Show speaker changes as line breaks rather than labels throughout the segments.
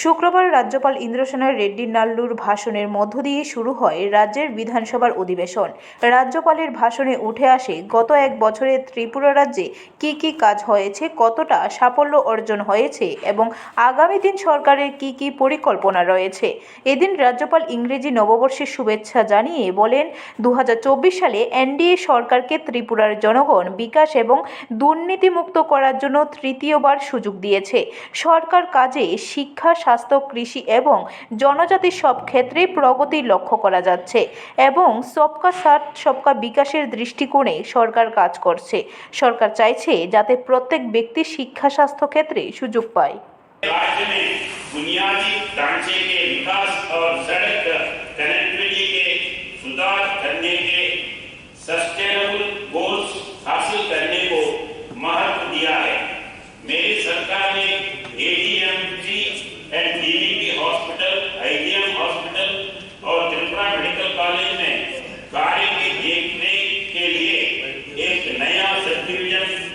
শুক্রবার রাজ্যপাল ইন্দ্রসেনার রেড্ডি নাল্লুর ভাষণের মধ্য দিয়ে শুরু হয় রাজ্যের বিধানসভার অধিবেশন। রাজ্যপালের ভাষণে উঠে আসে, গত এক বছরে ত্রিপুরা রাজ্যে কী কী কাজ হয়েছে, কতটা সাফল্য অর্জন হয়েছে এবং আগামী দিন সরকারের কী কী পরিকল্পনা রয়েছে? এদিন রাজ্যপাল ইংরেজি নববর্ষের শুভেচ্ছা জানিয়ে বলেন দু হাজার চব্বিশ সালে এনডিএ সরকারকে ত্রিপুরার জনগণ বিকাশ এবং দুর্নীতিমুক্ত করার জন্য তৃতীয়বার সুযোগ দিয়েছে। সরকার কাজে শিক্ষা স্বাস্থ্য, কৃষি এবং জনজাতি সব ক্ষেত্রেই প্রগতি লক্ষ্য করা যাচ্ছে এবং সবকা সাথ সবকা বিকাশের দৃষ্টিকোণে সরকার কাজ করছে। সরকার চাইছে যাতে প্রত্যেক ব্যক্তি শিক্ষা, স্বাস্থ্য ক্ষেত্রে সুযোগ পায়।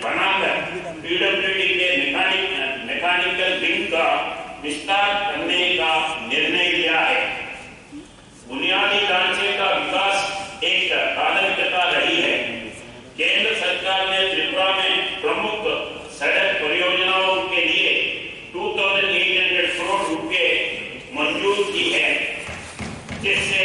बनाकर पीडब्ल्यूडी के मैकेनिक मैकेनिकल विंग का विस्तार करने का निर्णय लिया है। बुनियादी ढांचे का विकास एक प्राथमिकता रही है। केंद्र सरकार ने त्रिपुरा में प्रमुख सड़क परियोजनाओं के लिए 2,800 करोड़ रुपए मंजूर की है जिससे